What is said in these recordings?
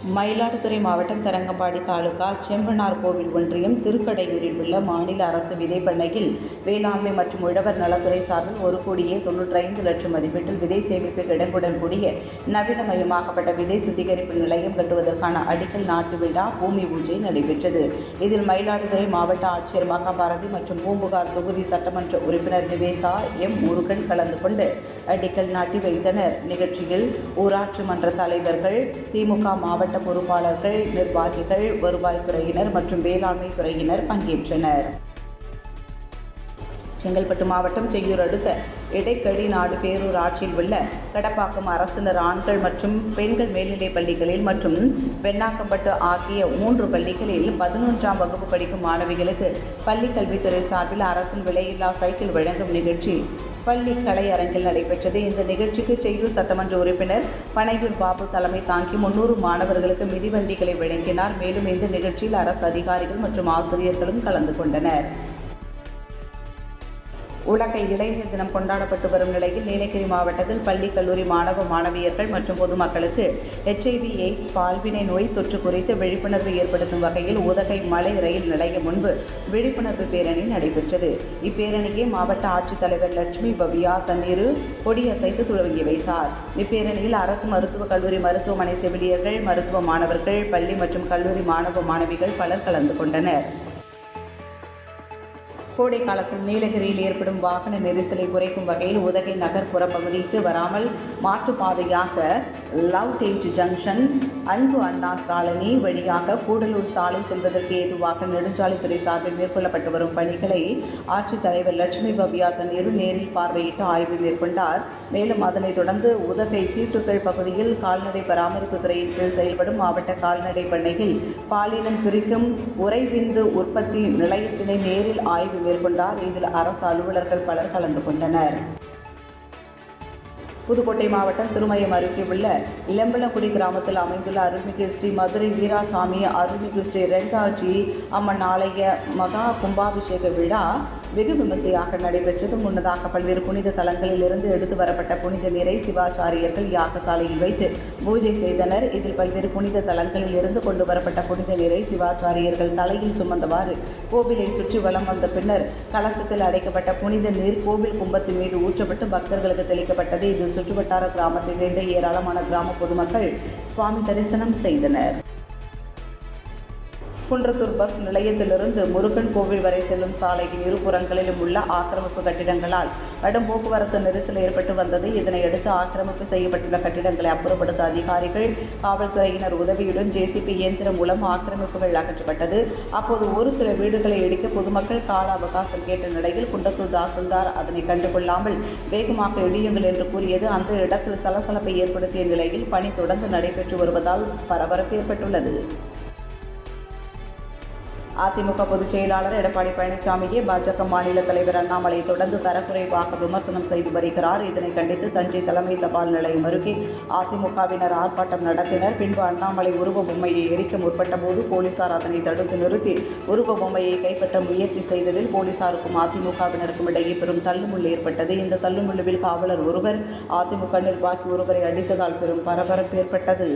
மயிலாடுதுறை மாவட்டம் தரங்கம்பாடி தாலுகா செம்பனார் கோவில் ஒன்றியம் திருக்கடையூரில் உள்ள மாநில அரசு விதைப்பண்ணையில் வேளாண்மை மற்றும் உழவர் நலத்துறை சார்பில் ஒரு கோடியே தொன்னூற்றைந்து லட்சம் மதிப்பீட்டில் விதை சேமிப்பு கிடங்குடன் கூடிய நவீனமயமாக்கப்பட்ட விதை சுத்திகரிப்பு நிலையம் கட்டுவதற்கான அடிக்கல் நாட்டு விழா பூமி பூஜை நடைபெற்றது. இதில் மயிலாடுதுறை மாவட்ட ஆட்சியர் மகாபாரதி மற்றும் பூம்புகார் தொகுதி சட்டமன்ற உறுப்பினர் நிவேதா எம் முருகன் கலந்து கொண்டு அடிக்கல் நாட்டி வைத்தனர். நிகழ்ச்சியில் ஊராட்சி மன்ற தலைவர்கள் திமுக மாவட்ட பொறுப்பாளர்கள் நிர்வாகிகள் வருவாய் துறையினர் மற்றும் வேளாண்மை துறையினர் பங்கேற்றனர். செங்கல்பட்டு மாவட்டம் செய்யூர் அடுத்த இடைக்கழி நாடு பேரூராட்சியில் உள்ள கடப்பாக்கம் அரசினர் ஆண்கள் மற்றும் பெண்கள் மேல்நிலைப் பள்ளிகளில் மற்றும் வெண்ணாக்கம்பட்டு ஆகிய மூன்று பள்ளிகளில் பதினொன்றாம் வகுப்பு படிக்கும் மாணவிகளுக்கு பள்ளி கல்வித்துறை சார்பில் அரசின் விலையில்லா சைக்கிள் வழங்கும் நிகழ்ச்சி. பள்ளி கலையரங்கில் நடைபெற்றது. இந்த நிகழ்ச்சிக்கு செய்யூர் சட்டமன்ற உறுப்பினர் பனையூர் பாபு தலைமை தாங்கி முன்னூறு மாணவர்களுக்கு மிதிவண்டிகளை வழங்கினார். மேலும் இந்த நிகழ்ச்சியில் அரசு அதிகாரிகள் மற்றும் ஆசிரியர்களும் கலந்து கொண்டனர். உலக இளைஞர் தினம் கொண்டாடப்பட்டு வரும் நிலையில் நீலகிரி மாவட்டத்தில் பள்ளி கல்லூரி மாணவ மாணவியர்கள் மற்றும் பொதுமக்களுக்கு ஹெச்ஐவி எய்ட்ஸ் பால்வினை நோய் தொற்று குறித்து விழிப்புணர்வு ஏற்படுத்தும் வகையில் உதகை மலை ரயில் நிலையம் முன்பு விழிப்புணர்வு பேரணி நடைபெற்றது. இப்பேரணியை மாவட்ட ஆட்சித்தலைவர் லட்சுமி பவ்யா தண்ணீர் கொடியசைத்து துவங்கி வைத்தார். இப்பேரணியில் அரசு மருத்துவக் கல்லூரி மருத்துவமனை செவிலியர்கள் மருத்துவ மாணவர்கள் பள்ளி மற்றும் கல்லூரி மாணவ மாணவிகள் பலர் கலந்து கொண்டனர். கோடை காலத்தில் நீலகிரியில் ஏற்படும் வாகன நெரிசலை குறைக்கும் வகையில் உதகை நகர்ப்புற பகுதிக்கு வராமல் மாற்றுப்பாதையாக லவ் டேஜ் ஜங்ஷன் அன்பு அண்ணா காலனி வழியாக கூடலூர் சாலை செல்வதற்கு ஏதுவாக நெடுஞ்சாலைத்துறை சார்பில் மேற்கொள்ளப்பட்டு வரும் பணிகளை ஆட்சித்தலைவர் லட்சுமி பவ்யா தண்ணீரு நேரில் பார்வையிட்டு ஆய்வு மேற்கொண்டார். மேலும் அதனைத் தொடர்ந்து உதகை தீட்டுக்கள் பகுதியில் கால்நடை பராமரிப்பு துறையின் கீழ் செயல்படும் மாவட்ட கால்நடை பண்ணையில் பாலினம் பிரிக்கும் உறைவிந்து உற்பத்தி நிலையத்தினை நேரில் ஆய்வு மேற்கொண்டார். இதில் அரசு அலுவலர்கள் பலர் கலந்து கொண்டனர். புதுக்கோட்டை மாவட்டம் திருமயம் அருகே உள்ள இளம்பலங்குடி கிராமத்தில் அமைந்துள்ள அருள்மிகு ஸ்ரீ மதுரை வீராசாமி அருள்மிகு ஸ்ரீ ரெங்காஜி அம்மன் ஆலய மகா கும்பாபிஷேக விழா வெகு விமர்சையாக நடைபெற்றது. முன்னதாக பல்வேறு புனித தலங்களில் இருந்து எடுத்து வரப்பட்ட புனித நீரை சிவாச்சாரியர்கள் யாகசாலையில் வைத்து பூஜை செய்தனர். இதில் பல்வேறு புனித தலங்களில் இருந்து கொண்டு வரப்பட்ட புனித நீரை சிவாச்சாரியர்கள் தலையில் சுமந்தவாறு கோவிலை சுற்றி வலம் வந்த பின்னர் கலசத்தில் அடைக்கப்பட்ட புனித நீர் கோவில் கும்பத்தின் மீது ஊற்றப்பட்டு பக்தர்களுக்கு தெளிக்கப்பட்டது. இது சுற்றுவட்டார கிராமத்தை சேர்ந்த ஏராளமான கிராம பொதுமக்கள் சுவாமி தரிசனம் செய்தனர். குன்றத்தூர் பஸ் நிலையத்திலிருந்து முருகன் கோவில் வரை செல்லும் சாலையின் இருபுறங்களிலும் உள்ள ஆக்கிரமிப்பு கட்டிடங்களால் கடும் போக்குவரத்து நெரிசல் ஏற்பட்டு வந்தது. இதனையடுத்து ஆக்கிரமிப்பு செய்யப்பட்டுள்ள கட்டிடங்களை அப்புறப்படுத்த அதிகாரிகள் காவல்துறையினர் உதவியுடன் ஜேசிபி இயந்திரம் மூலம் ஆக்கிரமிப்புகள் அகற்றப்பட்டது. அப்போது ஒரு சில வீடுகளை இடிக்க பொதுமக்கள் கால அவகாசம் கேட்ட நிலையில் குன்றத்தூர் தாசில்தார் அதனை கண்டுகொள்ளாமல் வேகமாக இடியுங்கள் என்று கூறியது. அந்த இடத்தில் சலசலப்பை ஏற்படுத்திய நிலையில் பணி தொடர்ந்து நடைபெற்று வருவதால் பரபரப்பு ஏற்பட்டுள்ளது. அதிமுக பொதுச் செயலாளர் எடப்பாடி பழனிசாமியை பாஜக மாநில தலைவர் அண்ணாமலை தொடர்ந்து தரக்குறைவாக விமர்சனம் செய்து வருகிறார். இதனை கண்டித்து தஞ்சை தலைமை தபால் நிலையம் அருகே அதிமுகவினர் ஆர்ப்பாட்டம் நடத்தினர். பின்பு அண்ணாமலை உருவ பொம்மையை எரிக்க முற்பட்ட போது போலீசார் அதனை தடுத்து நிறுத்தி உருவ பொம்மையை கைப்பற்ற முயற்சி செய்ததில் போலீசாருக்கும் அதிமுகவினருக்கும் இடையே பெரும் தள்ளுமுள் ஏற்பட்டது. இந்த தள்ளுமுள்ளுவில் காவலர் ஒருவர் அதிமுக நிர்வாகி ஒருவரை அடித்ததால் பெரும் பரபரப்பு ஏற்பட்டது.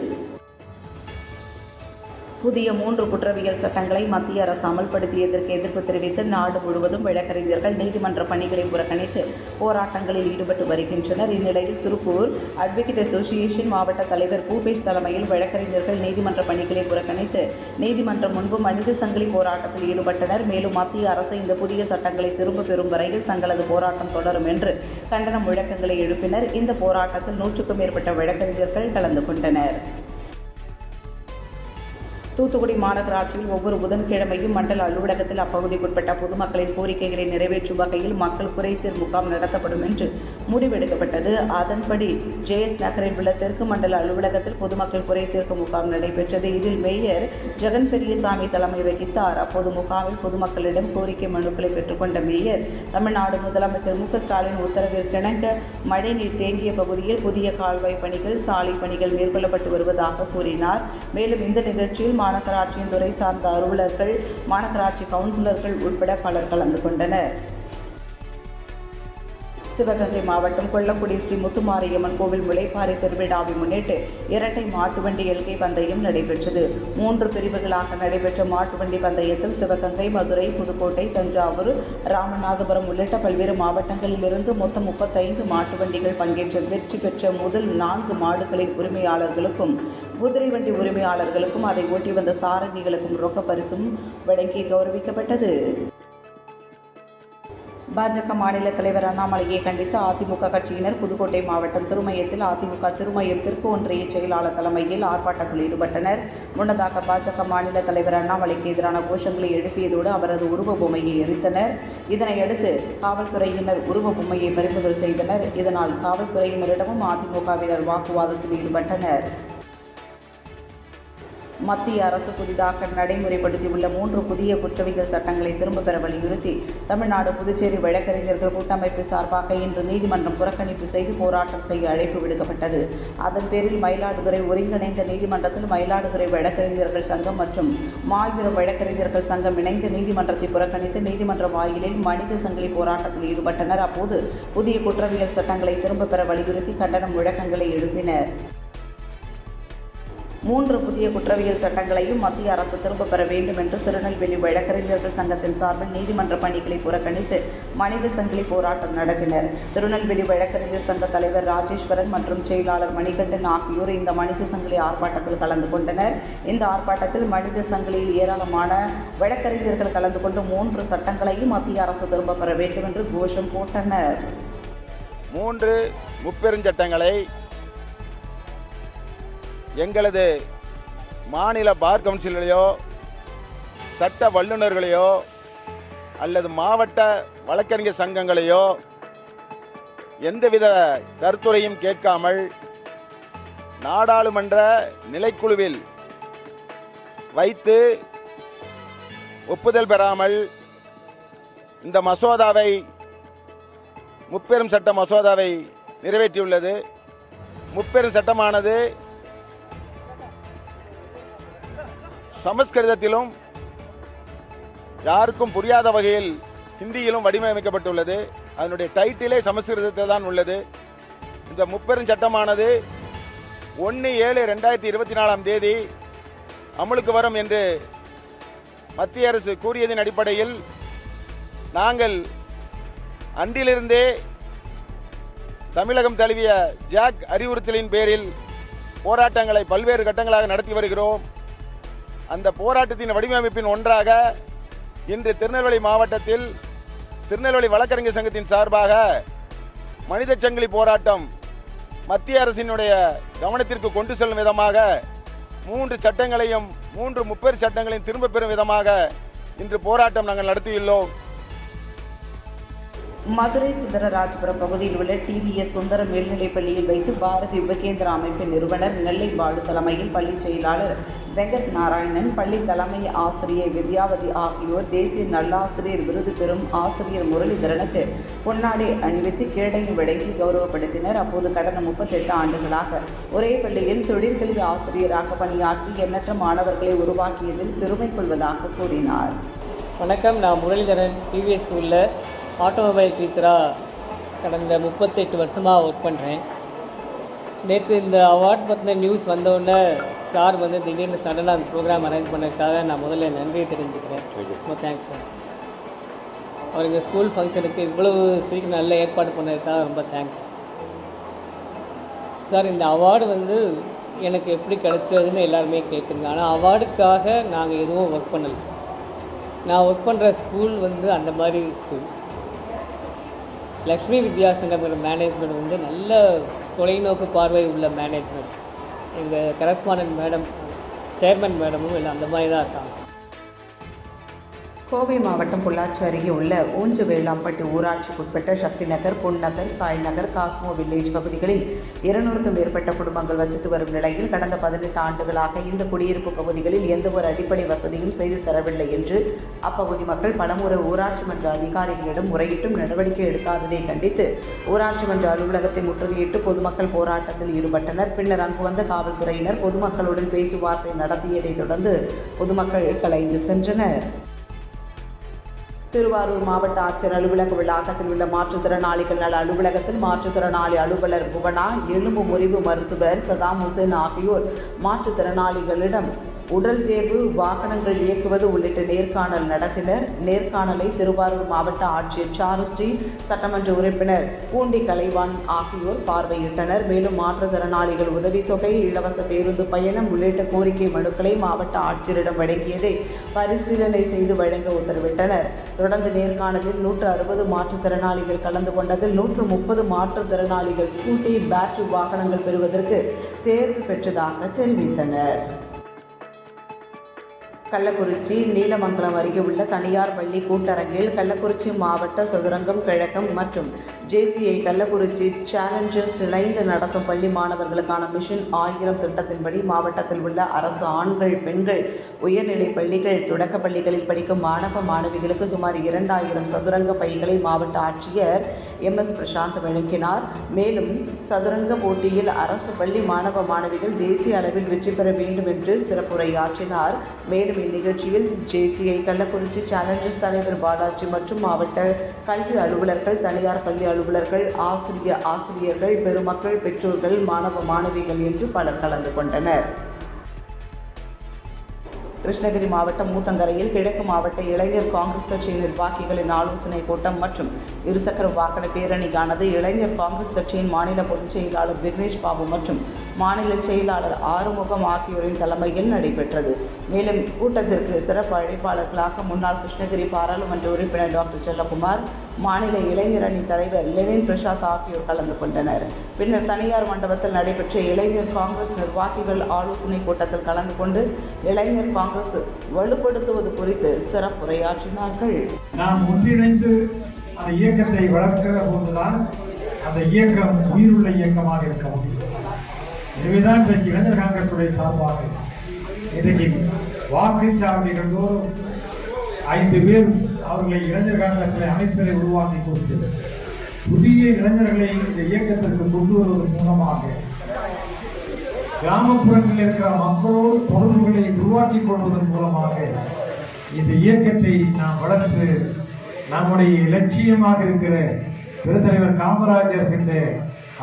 புதிய மூன்று குற்றவியல் சட்டங்களை மத்திய அரசு அமல்படுத்தியதற்கு எதிர்ப்பு தெரிவித்து நாடு முழுவதும் வழக்கறிஞர்கள் நீதிமன்ற பணிகளை புறக்கணித்து போராட்டங்களில் ஈடுபட்டு வருகின்றனர். இந்நிலையில் திருப்பூர் அட்வொகேட் அசோசியேஷன் மாவட்ட தலைவர் பூபேஷ் தலைமையில் வழக்கறிஞர்கள் நீதிமன்ற பணிகளை புறக்கணித்து நீதிமன்றம் முன்பு மனித சங்கிலி போராட்டத்தில் ஈடுபட்டனர். மேலும் மத்திய அரசு இந்த புதிய சட்டங்களை திரும்ப பெறும் வரையில் தங்களது போராட்டம் தொடரும் என்று கண்டன முழக்கங்களை எழுப்பினர். இந்த போராட்டத்தில் நூற்றுக்கும் மேற்பட்ட வழக்கறிஞர்கள் கலந்து கொண்டனர். தூத்துக்குடி மாநகராட்சியில் ஒவ்வொரு புதன்கிழமையும் மண்டல அலுவலகத்தில் அப்பகுதிக்குட்பட்ட பொதுமக்களின் கோரிக்கைகளை நிறைவேற்றும் வகையில் மக்கள் குறைதீர் முகாம் நடத்தப்படும் என்று முடிவெடுக்கப்பட்டது. அதன்படி ஜேஎஸ் நகரில் உள்ள தெற்கு மண்டல அலுவலகத்தில் பொதுமக்கள் குறைதீர்க்கும் முகாம் நடைபெற்றது. இதில் மேயர் ஜெகன் பெரியசாமி தலைமை வகித்தார். அப்போது முகாமில் பொதுமக்களிடம் கோரிக்கை மனுக்களை பெற்றுக்கொண்ட மேயர் தமிழ்நாடு முதலமைச்சர் மு ஸ்டாலின் உத்தரவிற்கிணங்க மழைநீர் தேங்கிய பகுதியில் புதிய கால்வாய் பணிகள் சாலை பணிகள் மேற்கொள்ளப்பட்டு வருவதாக கூறினார். மேலும் இந்த நிகழ்ச்சியில் மாநகராட்சியின் துறை சார்ந்த அலுவலர்கள் மாநகராட்சி கவுன்சிலர்கள் உட்பட பலர் கலந்து கொண்டனர். சிவகங்கை மாவட்டம் கொல்லக்குடி ஸ்ரீ முத்துமாரியம்மன் கோவில் முளைப்பாறை திருவிழாவை முன்னிட்டு இரட்டை மாட்டுவண்டி எல்கை பந்தயம் நடைபெற்றது. மூன்று பிரிவுகளாக நடைபெற்ற மாட்டுவண்டி பந்தயத்தில் சிவகங்கை மதுரை புதுக்கோட்டை தஞ்சாவூர் ராமநாதபுரம் உள்ளிட்ட பல்வேறு மாவட்டங்களிலிருந்து மொத்தம் முப்பத்தைந்து மாட்டு வண்டிகள் பங்கேற்ற வெற்றி பெற்ற முதல் நான்கு மாடுகளின் உரிமையாளர்களுக்கும் குதிரை வண்டி உரிமையாளர்களுக்கும் அதை ஓட்டி வந்த சாரதிகளுக்கும் ரொக்க பரிசும் வழங்கி கௌரவிக்கப்பட்டது. பாஜக மாநில தலைவர் அண்ணாமலையை கண்டித்து அதிமுக கட்சியினர் புதுக்கோட்டை மாவட்டம் திருமயத்தில் அதிமுக திருமயம் தெற்கு ஒன்றிய செயலாளர் தலைமையில் ஆர்ப்பாட்டத்தில் ஈடுபட்டனர். முன்னதாக பாஜக மாநில தலைவர் அண்ணாமலைக்கு எதிரான கோஷங்களை எழுப்பியதோடு அவரது உருவ பொம்மையை எரித்தனர். இதனையடுத்து காவல்துறையினர் உருவ பொம்மையை பறிமுதல் செய்தனர். இதனால் காவல்துறையினரிடமும் அதிமுகவினர் வாக்குவாதத்தில் ஈடுபட்டனர். மத்திய அரசு புதிதாக நடைமுறைப்படுத்தியுள்ள மூன்று புதிய குற்றவியல் சட்டங்களை திரும்பப் பெற வலியுறுத்தி தமிழ்நாடு புதுச்சேரி வழக்கறிஞர்கள் கூட்டமைப்பு சார்பாக இன்று நீதிமன்றம் புறக்கணிப்பு செய்து போராட்டம் செய்ய அழைப்பு விடுக்கப்பட்டது. அதன் பேரில் மயிலாடுதுறை ஒருங்கிணைந்த நீதிமன்றத்தில் மயிலாடுதுறை வழக்கறிஞர்கள் சங்கம் மற்றும் மாவீர வழக்கறிஞர்கள் சங்கம் இணைந்து நீதிமன்றத்தை புறக்கணித்து நீதிமன்ற வாயிலில் மனித சங்கிலி போராட்டத்தில் ஈடுபட்டனர். அப்போது புதிய குற்றவியல் சட்டங்களை திரும்பப் பெற வலியுறுத்தி கண்டனம் முழக்கங்களை எழுப்பினர். மூன்று புதிய குற்றவியல் சட்டங்களையும் மத்திய அரசு திரும்பப் பெற வேண்டும் என்று திருநெல்வேலி வழக்கறிஞர்கள் சங்கத்தின் சார்பில் நீதிமன்ற பணிகளை புறக்கணித்து மனித சங்கிலி போராட்டம் நடத்தினர். திருநெல்வேலி வழக்கறிஞர் சங்க தலைவர் ராஜேஸ்வரன் மற்றும் செயலாளர் மணிகண்டன் ஆகியோர் இந்த மனித சங்கிலி ஆர்ப்பாட்டத்தில் கலந்து கொண்டனர். இந்த ஆர்ப்பாட்டத்தில் மனித சங்கிலியில் ஏராளமான வழக்கறிஞர்கள் கலந்து கொண்டு மூன்று சட்டங்களையும் மத்திய அரசு திரும்பப் பெற வேண்டும் என்று கோஷம் போட்டனர். மூன்று முப்பெருஞ்சட்டங்களை எங்களது மாநில பார் கவுன்சிலையோ சட்ட வல்லுநர்களையோ அல்லது மாவட்ட வழக்கறிஞர் சங்கங்களையோ எந்தவித கருத்துரையும் கேட்காமல் நாடாளுமன்ற நிலைக்குழுவில் வைத்து ஒப்புதல் பெறாமல் இந்த மசோதாவை முப்பெரும் சட்ட மசோதாவை நிறைவேற்றியுள்ளது. முப்பெரும் சட்டமானது சமஸ்கிருதத்திலும் யாருக்கும் புரியாத வகையில் ஹிந்தியிலும் வடிவமைக்கப்பட்டுள்ளது. அதனுடைய டைட்டிலே சமஸ்கிருதத்தில் தான் உள்ளது. இந்த முப்பெரும் சட்டமானது ஒன்று ஏழு ரெண்டாயிரத்தி இருபத்தி நாலாம் தேதி அமலுக்கு வரும் என்று மத்திய அரசு கூறியதின் அடிப்படையில் நாங்கள் அன்றிலிருந்தே தமிழகம் தழுவிய ஜாக் அறிவுறுத்தலின் பேரில் போராட்டங்களை பல்வேறு கட்டங்களாக நடத்தி வருகிறோம். அந்த போராட்டத்தின் வடிவமைப்பின் ஒன்றாக இன்று திருநெல்வேலி மாவட்டத்தில் திருநெல்வேலி வழக்கறிஞர் சங்கத்தின் சார்பாக மனித சங்கிலி போராட்டம் மத்திய அரசினுடைய கவனத்திற்கு கொண்டு செல்லும் விதமாக மூன்று சட்டங்களையும் மூன்று முப்பெரு சட்டங்களையும் திரும்பப் பெறும் விதமாக இன்று போராட்டம் நாங்கள் நடத்தியுள்ளோம். மதுரை சுந்தரராஜபுரம் பகுதியில் உள்ள டிவிஎஸ் சுந்தர மேல்நிலைப் பள்ளியில் வைத்து பாரதி யுவகேந்திர அமைப்பின் நிறுவனர் நெல்லை பாலு தலைமையில் பள்ளி செயலாளர் வெங்கட் நாராயணன் பள்ளி தலைமை ஆசிரியர் வித்யாவதி ஆகியோர் தேசிய நல்லாசிரியர் விருது பெறும் ஆசிரியர் முரளிதரனுக்கு பொன்னாடை அணிவித்து கேடயம் வழங்கி கௌரவப்படுத்தினர். அப்போது கடந்த முப்பத்தெட்டு ஆண்டுகளாக ஒரே பள்ளியில் தொழிற்கல்வி ஆசிரியராக பணியாற்றி எண்ணற்ற மாணவர்களை உருவாக்கியதில் பெருமை கொள்வதாக கூறினார். வணக்கம். நான் முரளிதரன். டிவிஎஸ் உள்ள ஆட்டோமொபைல் டீச்சராக கடந்த முப்பத்தெட்டு வருஷமாக ஒர்க் பண்ணுறேன் நேற்று இந்த அவார்ட் பற்றின நியூஸ் வந்தோடனே சார் வந்து திடீர்னு சடனாக அந்த ப்ரோக்ராம் அரேஞ்ச் பண்ணதுக்காக நான் முதல்ல நன்றியை தெரிஞ்சுக்கிறேன். ரொம்ப தேங்க்ஸ் சார் அவர் எங்கள் ஸ்கூல் ஃபங்க்ஷனுக்கு இவ்வளவு சீக்கிரம் நல்ல ஏற்பாடு பண்ணதுக்காக ரொம்ப தேங்க்ஸ் சார் இந்த அவார்டு வந்து எனக்கு எப்படி கிடைச்சதுன்னு எல்லாருமே கேட்குறீங்க ஆனால் அவார்டுக்காக நாங்கள் எதுவும் ஒர்க் பண்ணலை. நான் ஒர்க் பண்ணுற ஸ்கூல் வந்து அந்த மாதிரி ஸ்கூல் லக்ஷ்மி வித்யாசங்கர் மேனேஜ்மெண்ட் வந்து நல்ல தொலைநோக்கு பார்வை உள்ள மேனேஜ்மெண்ட் எங்கள் கரஸ்பாண்டன்ட் மேடம் சேர்மன் மேடமும் இல்லை அந்த மாதிரி தான் இருக்காங்க. கோவை மாவட்டம் பொள்ளாச்சி அருகே உள்ள ஊஞ்சு வேளாம்பட்டி ஊராட்சிக்குட்பட்ட சக்தி நகர் பொன்னகர் சாய் நகர் காஸ்மோ வில்லேஜ் பகுதிகளில் இருநூறுக்கும் மேற்பட்ட குடும்பங்கள் வசித்து வரும் நிலையில் கடந்த பதினெட்டு ஆண்டுகளாக இந்த குடியிருப்பு பகுதிகளில் எந்த ஒரு அடிப்படை வசதியும் செய்து தரவில்லை என்று அப்பகுதி மக்கள் பலமுறை ஊராட்சி மன்ற அதிகாரிகளிடம் முறையிட்டும் நடவடிக்கை எடுக்காததை கண்டித்து ஊராட்சி மன்ற அலுவலகத்தை முற்றுகையிட்டு பொதுமக்கள் போராட்டத்தில் ஈடுபட்டனர். பின்னர் அங்கு வந்த காவல்துறையினர் பொதுமக்களுடன் பேச்சுவார்த்தை நடத்தியதைத் தொடர்ந்து பொதுமக்கள் கலைந்து சென்றனர். திருவாரூர் மாவட்ட ஆட்சியர் அலுவலக வளாகத்தில் உள்ள மாற்றுத்திறனாளிகள் நல அலுவலகத்தில் மாற்றுத்திறனாளி அலுவலர் புவனா எலும்பு முறிவு மருத்துவர் சதாம் ஹுசேன் ஆகியோர் மாற்றுத்திறனாளிகளிடம் உடல் தேர்வு வாகனங்கள் இயக்குவது உள்ளிட்ட நேர்காணல் நடத்தினர். நேர்காணலை திருவாரூர் மாவட்ட ஆட்சியர் சாருஸ்ரீ சட்டமன்ற உறுப்பினர் பூண்டி கலைவான் ஆகியோர் பார்வையிட்டனர். மேலும் மாற்றுத்திறனாளிகள் உதவித்தொகை இலவச பேருந்து பயணம் உள்ளிட்ட கோரிக்கை மனுக்களை மாவட்ட ஆட்சியரிடம் வழங்கியதை பரிசீலனை செய்து வழங்க உத்தரவிட்டனர். தொடர்ந்து நேர்காணலில் நூற்று அறுபது மாற்றுத்திறனாளிகள் கலந்து கொண்டதில் நூற்று முப்பது மாற்றுத்திறனாளிகள் ஸ்கூட்டி பேட்டரி வாகனங்கள் பெறுவதற்கு தேர்வு பெற்றதாக தெரிவித்தனர். கள்ளக்குறிச்சி நீலமங்கலம் அருகே உள்ள தனியார் பள்ளி கூட்டரங்கில் கள்ளக்குறிச்சி மாவட்ட சதுரங்கம் கிழக்கம் மற்றும் ஜேசிஐ கள்ளக்குறிச்சி சேலஞ்சர்ஸ் இணைந்து நடத்தும் பள்ளி மாணவர்களுக்கான மிஷன் ஆயிரம் திட்டத்தின்படி மாவட்டத்தில் உள்ள அரசு ஆண்கள் பெண்கள் உயர்நிலை பள்ளிகள் தொடக்கப் பள்ளிகளில் படிக்கும் மாணவ மாணவிகளுக்கு சுமார் இரண்டாயிரம் சதுரங்க பைகளை மாவட்ட ஆட்சியர் எம். எஸ். பிரசாந்த் வழங்கினார். மேலும் சதுரங்க போட்டியில் அரசு பள்ளி மாணவ மாணவிகள் தேசிய அளவில் வெற்றி பெற வேண்டும் என்று சிறப்புரையாற்றினார். மேலும் இந்நிகழ்ச்சியில் ஜேசிஐ கள்ளக்குறிச்சி சேலஞ்சர்ஸ் தலைவர் பாலாஜி மற்றும் மாவட்ட கல்வி அலுவலர்கள் தனியார் பள்ளி அலுவலர்கள் ஆசிரிய ஆசிரியர்கள் பெருமக்கள் பெற்றோர்கள் மாணவ மாணவிகள் என்று பலர் கலந்து கொண்டனர். கிருஷ்ணகிரி மாவட்டம் மூத்தங்கரையில் கிழக்கு மாவட்ட இளைஞர் காங்கிரஸ் கட்சி நிர்வாகிகளின் ஆலோசனை கூட்டம் மற்றும் இருசக்கர வாகன பேரணிக்கானது இளைஞர் காங்கிரஸ் கட்சியின் மாநில பொதுச் செயலாளர் விக்னேஷ் பாபு மற்றும் மாநில செயலாளர் ஆறுமுகம் ஆகியோரின் தலைமையில் நடைபெற்றது. மேலும் கூட்டத்திற்கு சிறப்பு அழைப்பாளர்களாக முன்னாள் கிருஷ்ணகிரி பாராளுமன்ற உறுப்பினர் டாக்டர் செல்லகுமார் மாநில இளைஞர் அணி தலைவர் லெனின் பிரசாத் ஆகியோர் கலந்து கொண்டனர். பின்னர் தனியார் மண்டபத்தில் நடைபெற்ற இளைஞர் காங்கிரஸ் நிர்வாகிகள் ஆலோசனை கூட்டத்தில் கலந்து கொண்டு இளைஞர் காங்கிரஸ் வலுப்படுத்துவது குறித்து சிறப்புரையாற்றினார்கள். நாம் ஒன்றிணைந்து அந்த இயக்கத்தை வளர்க்கிற போதுதான் அந்த இயக்கம் உயிருள்ள இயக்கமாக இருக்க முடியும். இவைதான் இன்றைக்கு இளைஞர் காங்கிரசுடைய சார்பாக இன்றைக்கு வாக்குச்சாவடிகள் தோறும் ஐந்து பேர் அவர்களை இளைஞர் காங்கிரஸில் அமைப்பதை உருவாக்கி கொடுத்து புதிய இளைஞர்களை இந்த இயக்கத்திற்கு கொண்டு வருவதன் மூலமாக கிராமப்புறங்களில் இருக்கிற மக்களோடு தொடர்புகளை உருவாக்கி கொள்வதன் மூலமாக இந்த இயக்கத்தை நாம் வளர்த்து நம்முடைய லட்சியமாக இருக்கிற பெருந்தலைவர் காமராஜர் என்ற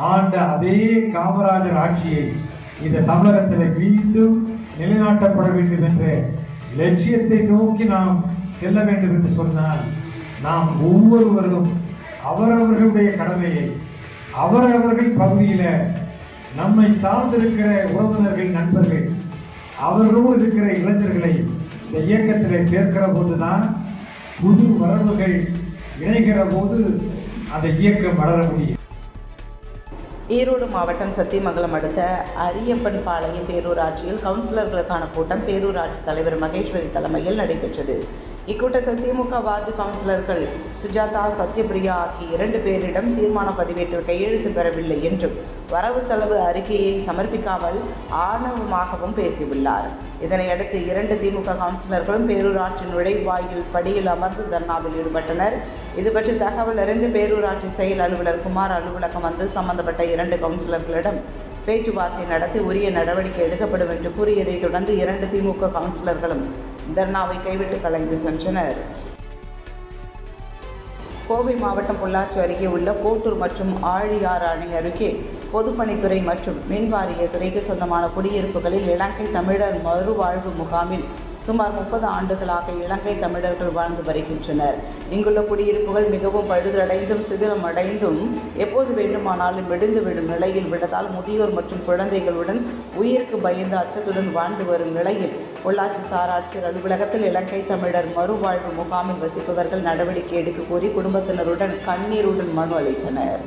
ஆண்ட அதே காமராஜர் ஆட்சியை இந்த தமிழகத்தில் மீண்டும் நிலைநாட்டப்பட வேண்டும் என்ற லட்சியத்தை நோக்கி நாம் செல்ல வேண்டும் என்று சொன்னால் நாம் ஒவ்வொருவரும் அவரவர்களுடைய கடமையை அவரவர்கள் பகுதியில் நம்மை சார்ந்திருக்கிற உறவினர்கள் நண்பர்கள் அவர்களோடு இருக்கிற இளைஞர்களை இந்த இயக்கத்தில் சேர்க்கிற போதுதான் புது வரவுகள் இணைகிற போது அந்த இயக்கம் வளர முடியும். ஈரோடு மாவட்டம் சத்தியமங்கலம் அடுத்த அரியப்பன் பாளையம் பேரூராட்சியில் கவுன்சிலர்களுக்கான கூட்டம் பேரூராட்சி தலைவர் மகேஸ்வரி தலைமையில் நடைபெற்றது. இக்கூட்டத்தில் திமுக வார்டு கவுன்சிலர்கள் சுஜாதா சத்யபிரியா ஆகிய இரண்டு பேரிடம் தீர்மான பதிவேற்றில் கையெழுத்து பெறவில்லை என்றும் வரவு செலவு அறிக்கையை சமர்ப்பிக்காமல் ஆணவமாகவும் பேசியுள்ளார். இதனையடுத்து இரண்டு திமுக கவுன்சிலர்களும் பேரூராட்சி நுழைவாயில் படியில் அமர்ந்து தர்ணாவில் ஈடுபட்டனர். இது பற்றி தகவல் அறிந்து பேரூராட்சி செயல் அலுவலர் குமார் அலுவலகம் வந்து சம்பந்தப்பட்ட இரண்டு கவுன்சிலர்களிடம் பேச்சுவார்த்தை நடத்தி உரிய நடவடிக்கை எடுக்கப்படும் என்று கூறியதைத் தொடர்ந்து இரண்டு திமுக கவுன்சிலர்களும் தர்ணாவை கைவிட்டு கலைந்து சென்றனர். கோவை மாவட்டம் பொள்ளாச்சி அருகே உள்ள கோட்டூர் மற்றும் ஆழியாறு அணை அருகே பொதுப்பணித்துறை மற்றும் மின்வாரிய துறைக்கு சொந்தமான குடியிருப்புகளில் இலங்கை தமிழர் மறுவாழ்வு முகாமில் சுமார் முப்பது ஆண்டுகளாக இலங்கை தமிழர்கள் வாழ்ந்து வருகின்றனர். இங்குள்ள குடியிருப்புகள் மிகவும் பழுதடைந்தும் சிதிலமடைந்தும் எப்போது வேண்டுமானாலும் வெடிந்துவிடும் நிலையில் விடதால் முதியோர் மற்றும் குழந்தைகளுடன் உயிருக்கு பயந்து அச்சத்துடன் வாழ்ந்து வரும் நிலையில் பொள்ளாச்சி சாராட்சியர் அலுவலகத்தில் இலங்கை தமிழர் மறுவாழ்வு முகாமில் வசிப்பவர்கள் நடவடிக்கை எடுக்க கோரி குடும்பத்தினருடன் கண்ணீருடன் மனு அளித்தனர்.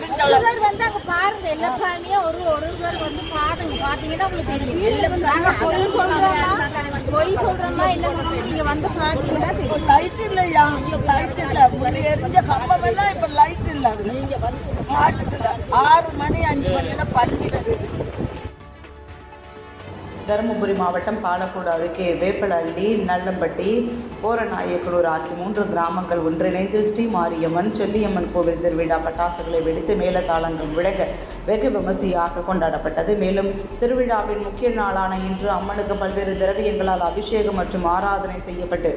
ஒருவர் வந்து அங்க பாருங்க எல்லா ஃபேமிலியும் ஒரு ஒருவர் வந்து பாருங்க பாத்தீங்கன்னா உங்களுக்கு தெரியும். நாங்க பொய் சொல்றோமா? பொய் சொல்றோமா? இல்ல நீங்க வந்து பாத்தீங்கன்னா தெரியும். லைட் இல்லையா லைட் இல்ல. ஒரு எரிஞ்ச கம்பம் எல்லாம் இப்ப லைட் இல்ல. நீங்க வந்து ஆறு மணி அஞ்சு மணில பள்ளி தருமபுரி மாவட்டம் பாலக்கோடு அருகே வேப்பலள்ளி நல்லம்பட்டி போரநாயக்கலூர் ஆகிய மூன்று கிராமங்கள் ஒன்றிணைந்து ஸ்ரீ மாரியம்மன் செல்லியம்மன் கோவில் திருவிழா பட்டாசுகளை வெடித்து மேலதாளங்கள் விளக்க வெகு விமர்சையாக கொண்டாடப்பட்டது. மேலும் திருவிழாவின் முக்கிய நாளான இன்று அம்மனுக்கு பல்வேறு திரவியங்களால் அபிஷேகம் மற்றும் ஆராதனை செய்யப்பட்டு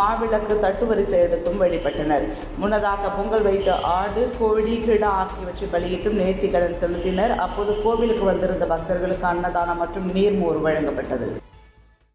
மாவிளக்கு தட்டுவரிசை எடுத்தும் வழிபட்டனர் முன்னதாக பொங்கல் வைத்த ஆடு கோழி கிடா ஆகியவற்றை பலியிட்டும் நேர்த்திக்கடன் செலுத்தினர். அப்போது கோவிலுக்கு வந்திருந்த பக்தர்களுக்கு அன்னதானம் மற்றும் ver en pues,